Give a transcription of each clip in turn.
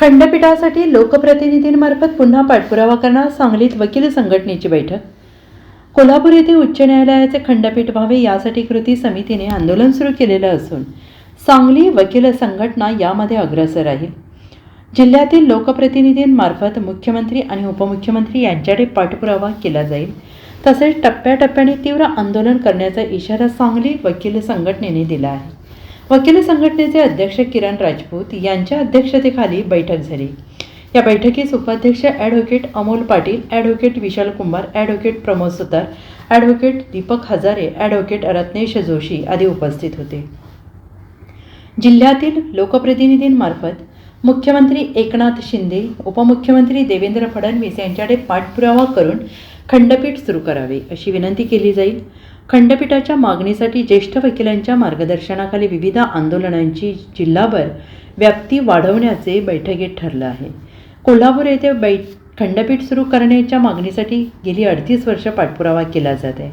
खंडपीठासाठी लोकप्रतिनिधींमार्फत पुन्हा पाठपुरावा करणार सांगलीत वकील संघटनेची बैठक. कोल्हापूर येथे उच्च न्यायालयाचे खंडपीठ व्हावे यासाठी कृती समितीने आंदोलन सुरू केलेलं असून सांगली वकील संघटना यामध्ये अग्रसर आहे. जिल्ह्यातील लोकप्रतिनिधींमार्फत मुख्यमंत्री आणि उपमुख्यमंत्री यांच्याकडे पाठपुरावा केला जाईल. तसेच टप्प्याटप्प्याने तीव्र आंदोलन करण्याचा इशारा सांगली वकील संघटनेने दिला आहे. वकील संघटनेचे अध्यक्ष किरण राजपूत यांच्या अध्यक्षतेखाली बैठक झाली. या बैठकीस उपाध्यक्ष advocate Amol Patil advocate Vishal Kumar advocate Pramod Sutar advocate Deepak Hazare advocate Ratnesh Joshi आदी उपस्थित होते. जिल्ह्यातील लोकप्रतिनिधींमार्फत मुख्यमंत्री एकनाथ शिंदे उपमुख्यमंत्री देवेंद्र फडणवीस यांच्याकडे पाठपुरावा करून खंडपीठ सुरू करावे अशी विनंती केली जाईल. खंडपीठाच्या मागणीसाठी ज्येष्ठ वकिलांच्या मार्गदर्शनाखाली विविध आंदोलनांची जिल्हाभर व्याप्ती वाढवण्याचे बैठकीत ठरलं आहे. कोल्हापूर येथे बै खंडपीठ सुरू करण्याच्या मागणीसाठी गेली अडतीस वर्ष पाठपुरावा केला जात आहे.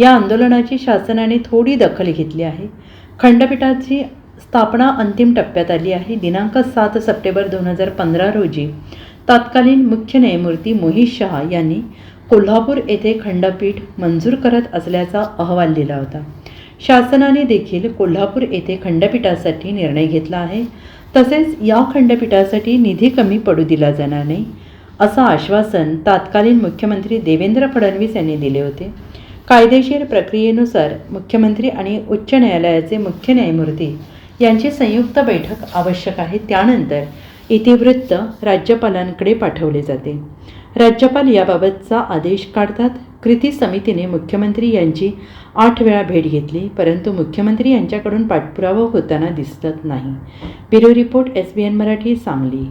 या आंदोलनाची शासनाने थोडी दखल घेतली आहे. खंडपीठाची स्थापना अंतिम टप्प्यात आली आहे. दिनांक सात सप्टेंबर दोन हजार पंधरा रोजी तत्कालीन मुख्य न्यायमूर्ती मोहित शहा यांनी कोल्हापूर येथे खंडपीठ मंजूर करत असल्याचा अहवाल दिला होता. शासनाने देखील कोल्हापूर येथे खंडपीठासाठी निर्णय घेतला आहे. तसेच या खंडपीठासाठी निधी कमी पडू दिला जाणार नाही असं आश्वासन तत्कालीन मुख्यमंत्री देवेंद्र फडणवीस यांनी दिले होते. कायदेशीर प्रक्रियेनुसार मुख्यमंत्री आणि उच्च न्यायालयाचे मुख्य न्यायमूर्ती यांची संयुक्त बैठक आवश्यक आहे. त्यानंतर इतिवृत्त राज्यपालांकडे पाठवले जाते. राज्यपाल याबाबतचा आदेश काढतात. कृती समितीने मुख्यमंत्री यांची आठ वेळा भेट घेतली परंतु मुख्यमंत्री यांच्याकडून पाठपुरावा होताना दिसत नाही. Bureau report S B N Marathi Sangli.